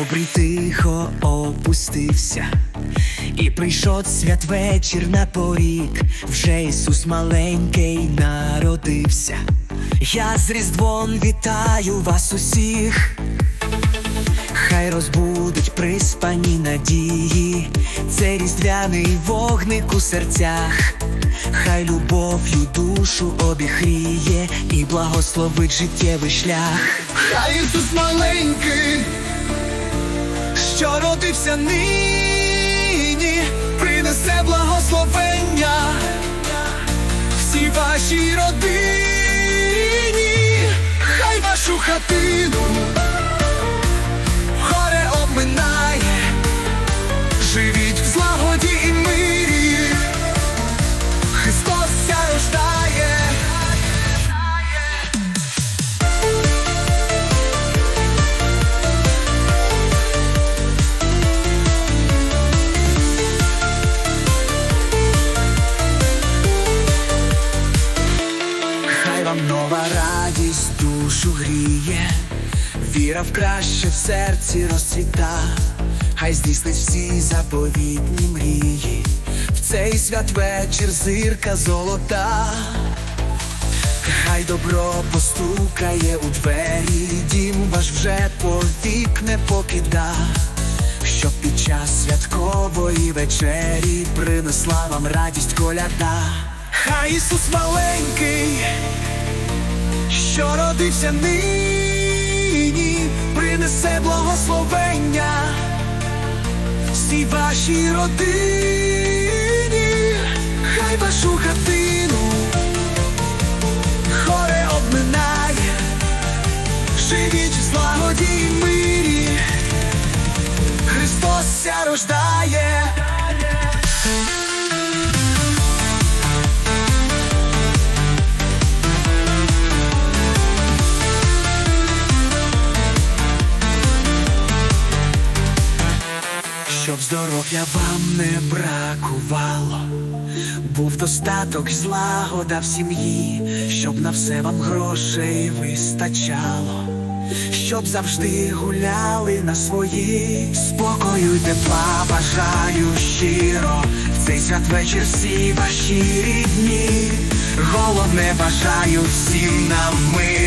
обрій тихо опустився, і прийшов святвечір на поріг, вже Ісус маленький народився. Я з Різдвом вітаю вас усіх. Хай розбудуть приспані надії, це різдвяний вогник у серцях, хай любов'ю душу обігріє і благословить життєвий шлях. Хай Ісус маленький, що родився нині, принесе благословення всій вашій родині, хай вашу хатину нова радість душу гріє, віра в краще в серці розцвіта, хай здійснить всі заповітні мрії, в цей святвечір зирка золота, хай добро постукає у двері, дім ваш вже повік не покида, щоб під час святкової вечері принесла вам радість коляда. Хай Ісус маленький, що родився нині, принесе благословення всій вашій родині, хай вашу хатину горе обминає, живіть в злагоді й мирі, Христос ся рождає. Здоров'я вам не бракувало, був достаток злагода в сім'ї, щоб на все вам грошей вистачало, щоб завжди гуляли на свої спокою тепла бажаю щиро, в цей святвечір всі ваші рідні, головне бажаю всім нам миру,